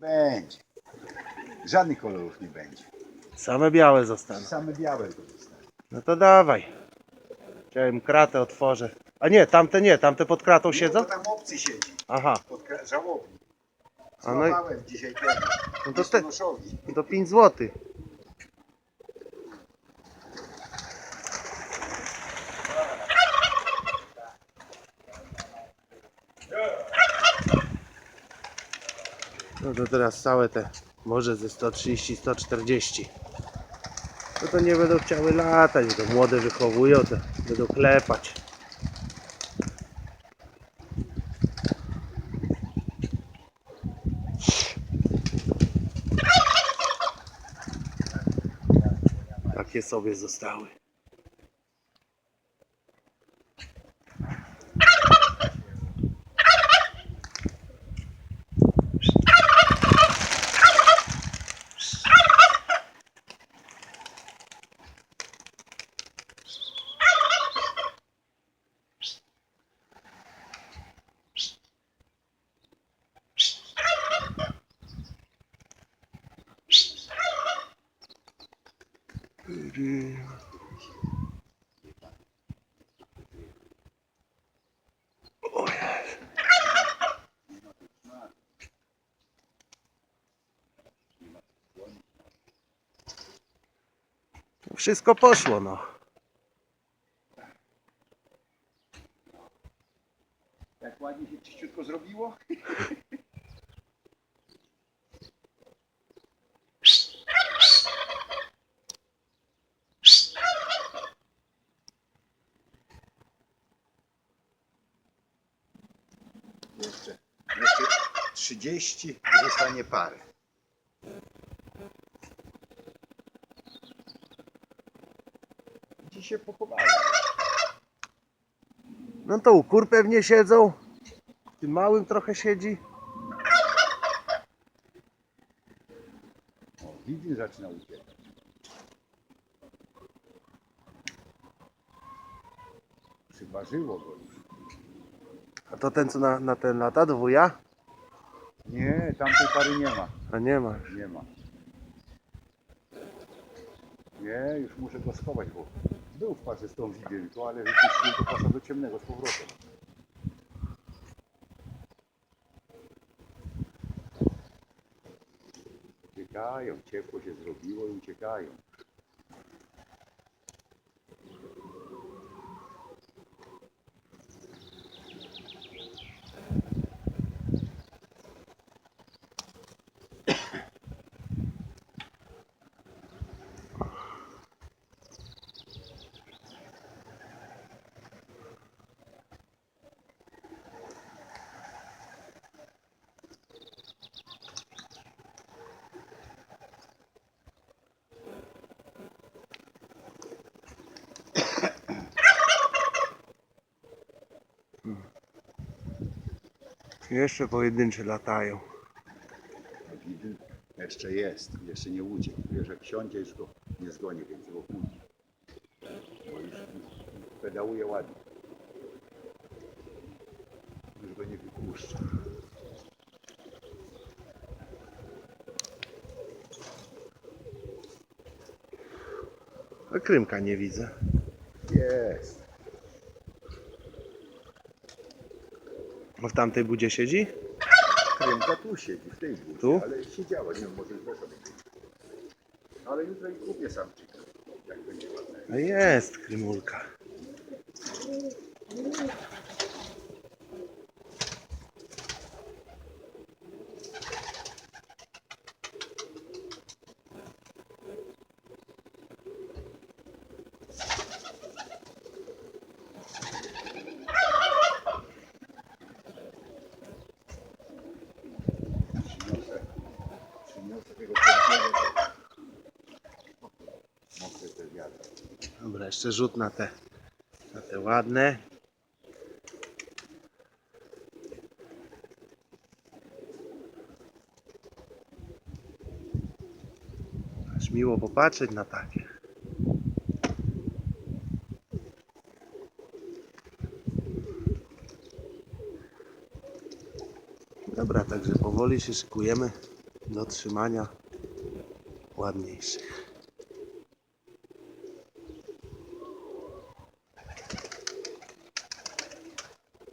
Będzie. Żadnych kolorów nie będzie. Same białe zostaną. Same białe to zostanie. No to dawaj. Chciałem kratę otworzę. A nie, tamte nie, tamte pod kratą siedzą? bo tam obcy siedzi. Aha, Pod kra- żałobni. A no i- Złapałem dzisiaj tego. no to, te, to 5 zł. No to teraz całe te, może ze 130, 140. No to nie będą chciały latać, to młode wychowują, to będą klepać. Takie sobie zostały. Wszystko poszło, no. Jak ładnie się czyściutko zrobiło. Jeszcze, jeszcze 30 i zostanie parę. Dziś się pochowałem. No to u kur pewnie siedzą. Tym małym trochę siedzi. O, Widin zaczyna uciekać. Przyważyło go. A to ten co na, na ten lata, dwuja? Nie, tamtej pary nie ma. A nie ma. Nie ma. Nie, już muszę go schować, bo był w parze z tą wigielką, ale wypuściłem to pasa do ciemnego z powrotem. Uciekają, ciepło się zrobiło i uciekają. Jeszcze pojedyncze latają. Jeszcze jest, jeszcze nie uciekł. Wiesz, jak wsiądzie, już go nie zgoni, więc go. Bo już pedałuje ładnie. Już go nie wypuszcza. A krymka nie widzę. Jest. A w tamtej budzie siedzi? Krymka tu siedzi, w tej budzie, Tu? ale siedziała, nie wiem, może źle sobie Ale jutro i kupię sam chicken, jak będzie ładne. A jest krymulka. Dobra, jeszcze rzut na te, na te ładne. Aż miło popatrzeć na takie. Dobra, także powoli się szykujemy do trzymania ładniejszych.